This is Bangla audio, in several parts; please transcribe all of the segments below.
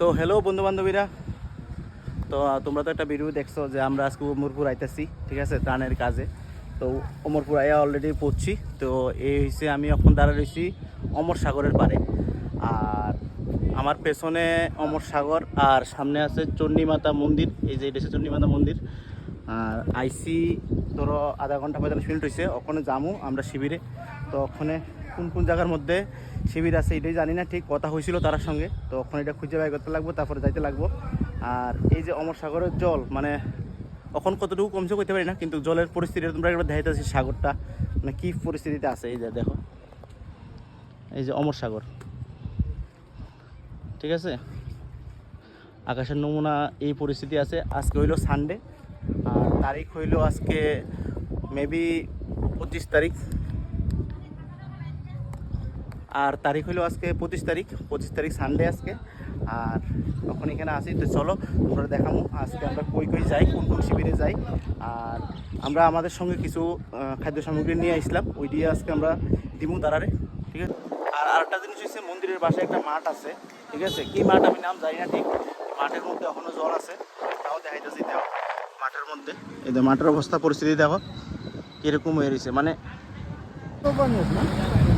তো হ্যালো বন্ধু বান্ধবীরা তো তোমরা তো একটা ভিডিও দেখছ যে আমরা আজকে অমরপুর আইতেছি, ঠিক আছে? ত্রাণের কাজে। তো অমরপুর আইয়া অলরেডি পড়ছি। তো এই হচ্ছে আমি এখন দাঁড়া রয়েছি অমর সাগরের পারে আর আমার পেছনে অমর সাগর, আর সামনে আছে চণ্ডীমাতা মন্দির। এই যে এটা চণ্ডীমাতা মন্দির। আর আইসি, ধরো, আধা ঘণ্টা পঁয়তাল্লিশ মিনিট হয়েছে ওখানে যামু আমরা শিবিরে। তো ওখানে কোন কোন জায়গার মধ্যে শিবির আছে, এটাই জানি না ঠিক, কথা হয়েছিল তার সঙ্গে। তো ওখানে এটা খুঁজে বাই করতে লাগবো, তারপরে যাইতে লাগবো। আর এই যে অমর সাগরের জল মানে এখন কতটুকু কমছে করতে পারি না, কিন্তু জলের পরিস্থিতি তোমরা একবার দেখাইতেছি সাগরটা মানে কী পরিস্থিতিতে আছে, এই যে দেখো। এই যে অমর সাগর। ঠিক আছে? আকাশের নমুনা এই পরিস্থিতি আছে। আজকে হইল সানডে আর তারিখ হইল আজকে মেবি পঁচিশ তারিখ। আর তারিখ হলো আজকে পঁচিশ তারিখ পঁচিশ তারিখ সানডে আজকে। আর তখন এখানে আসি তো চলো তোমরা দেখামো আজকে আমরা কই কই যাই, কোন কোন শিবিরে যাই। আর আমরা আমাদের সঙ্গে কিছু খাদ্য সামগ্রী নিয়ে আসলাম। ওই দিয়ে আজকে আমরা দিমু তারারে ঠিক আছে? আর আরেকটা জিনিস হচ্ছে মন্দিরের পাশে একটা মাঠ আছে, ঠিক আছে? কি মাঠ আমি নাম জানি না ঠিক। মাঠের মধ্যে এখনও জল আছে, তাও দেখাইতেছি দেখো। মাঠের মধ্যে, এই যে মাঠের অবস্থা, পরিস্থিতি দেখো, কীরকম হয়ে রয়েছে মানে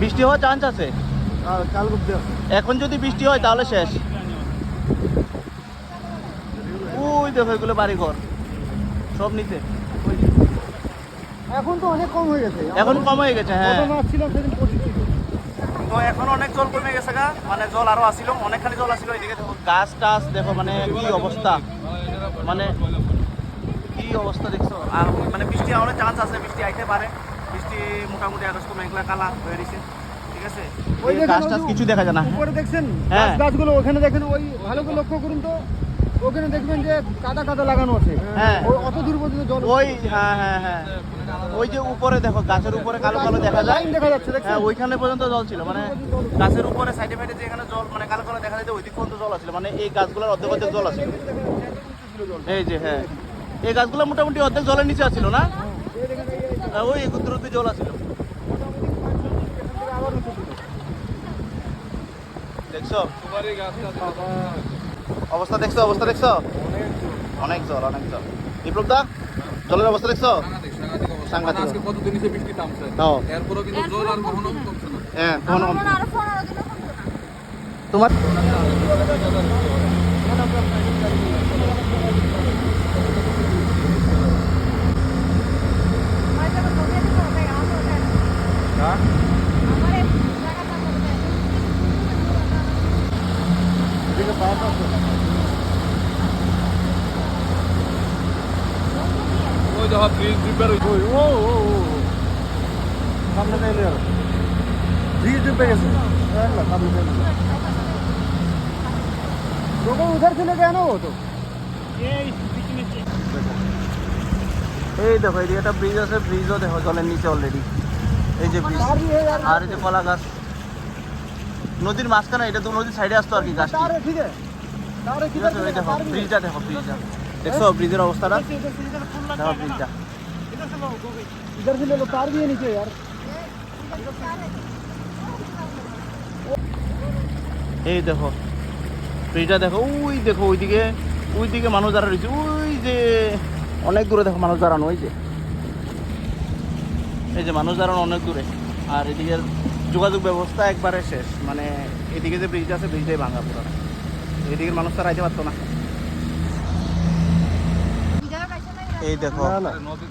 বৃষ্টি হওয়ার চান্স আছে। এখন যদি বৃষ্টি হয় তাহলে শেষ। ওই দেখো এগুলো বাড়ি ঘর সব নিচে। এখন তো অনেক কম হয়ে গেছে। এখন কম হয়ে গেছে হ্যাঁ। তো এখন অনেক জল কমে গেছে গা মানে জল আরও আসিল অনেকখানি জল আসিল এদিকে দেখো। গাছ টাছ দেখো মানে কি অবস্থা। মানে কি অবস্থা দেখছ? আর মানে বৃষ্টি অনেক চান্স আছে বৃষ্টি আইতে পারে। বৃষ্টি মোটামুটি আগস্ট মেঘলা কালা হয়ে রয়েছে ঠিক আছে। ওই গাছ ওই টাছ যে কিছু দেখা যায় না। উপরে দেখছেন। গাছ গাছগুলো ওখানে দেখেন ওই ভালো করে লক্ষ্য করুন তো ওখানে দেখবেন যে কাদা কাদা লাগানো আছে। হ্যাঁ। অত দূর পর্যন্ত জল ওই হ্যাঁ হ্যাঁ হ্যাঁ। ওই যে উপরে দেখো গাছের উপরে কালো কালো দেখা যায়। দেখা যাচ্ছে হ্যাঁ ওইখানে পর্যন্ত জল ছিল। মানে গাছের উপরে সাইডে ফাইডে যে এখানে জল মানে কালো কালো দেখা যায় ওই দিক পর্যন্ত জল মানে এই গাছগুলোর অর্ধেক অর্ধেক জল এই যে হ্যাঁ। এই গাছগুলো মোটামুটি অর্ধেক জলের নিচে আছিল না? হ্যাঁ, ওই একত্র অব্দি জল আছিল। দেখছ? অবস্থা দেখছ অবস্থা দেখছ? অনেক জল অনেক জল বিপ্লব দা জলের অবস্থা দেখছ? সাংঘাতিক আজকে কতদিন এসে বৃষ্টি থামছে তাও এরপরও কিন্তু জল আর কখনো কমছে না হ্যাঁ তখন আমার আরও পনেরো দিনও কমতো না। তোমার আমার যেমন নদী আছে তো, ওটাই আমার ওটাই। আমার এই জায়গাটার মধ্যে। দেখো ব্রিজ ও উধার চলে কেন ও তো এই দেখো এদিকে একটা ব্রিজ আছে ব্রিজও দেখো, জলের নিচে অলরেডি এই যে ব্রিজ আর এই যে কলা গাছ। নদীর মাঝখানে এটা তো নদীর সাইডে আসতো আর কি গাছটি तार है ठीक है तार है ঠিক किधर আছে से ওই लेके দেখো तार भी है। ব্রিজটা দেখো ব্রিজটা দেখছো ব্রিজের অবস্থাটা इधर से- इधर से- इधर फुल দেখো ব্রিজটা इधर से ले लो तार भी है नीचे यार এই দেখো ব্রিজটা দেখো ওই দেখো ওইদিকে ওইদিকে মানুষ দাঁড়া রয়েছে ওই যে অনেক দূরে দেখো মানুষ দাঁড়ানো ওই যে এই যে মানুষ দাঁড়ানো অনেক দূরে আর এদিকে যোগাযোগ ব্যবস্থা একবারে শেষ মানে এদিকে যে ব্রিজটা আছে ব্রিজটাই ভাঙা পুরো এদিকের মানুষ তারা আইতে পারতো না? এই দেখো।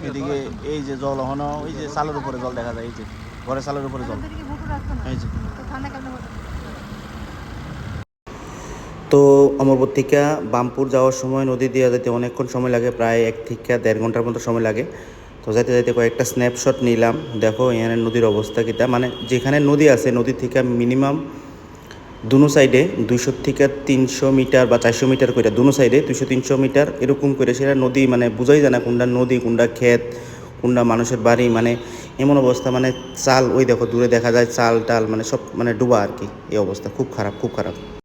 এদিকে এই যে জল হনো ওই যে চালের উপরে জল দেখা যায় এই যে ঘরে চালের উপরে জল। এই যে তো বামপুর যাওয়ার সময় নদী দিয়ে যেতে অনেকক্ষণ সময় লাগে প্রায় এক থেকে দেড় ঘণ্টার মতো সময় লাগে তো যাইতে যাইতে কয়েকটা স্ন্যাপশট নিলাম। দেখো, এখানে নদীর অবস্থা কিটা মানে যেখানে নদী আছে, নদী থেকে মিনিমাম দুনো সাইডে দুইশো থেকে তিনশো মিটার বা চারশো মিটার করে দুনো সাইডে দুইশো তিনশো মিটার এরকম করে সেটা নদী মানে বোঝাই যায় না কোনটা নদী, কোনটা ক্ষেত, কোনটা মানুষের বাড়ি। মানে এমন অবস্থা মানে চাল, ওই দেখো, দূরে দেখা যায় চাল, টাল মানে সব মানে ডুবা আর কি। এই অবস্থা, খুব খারাপ খুব খারাপ।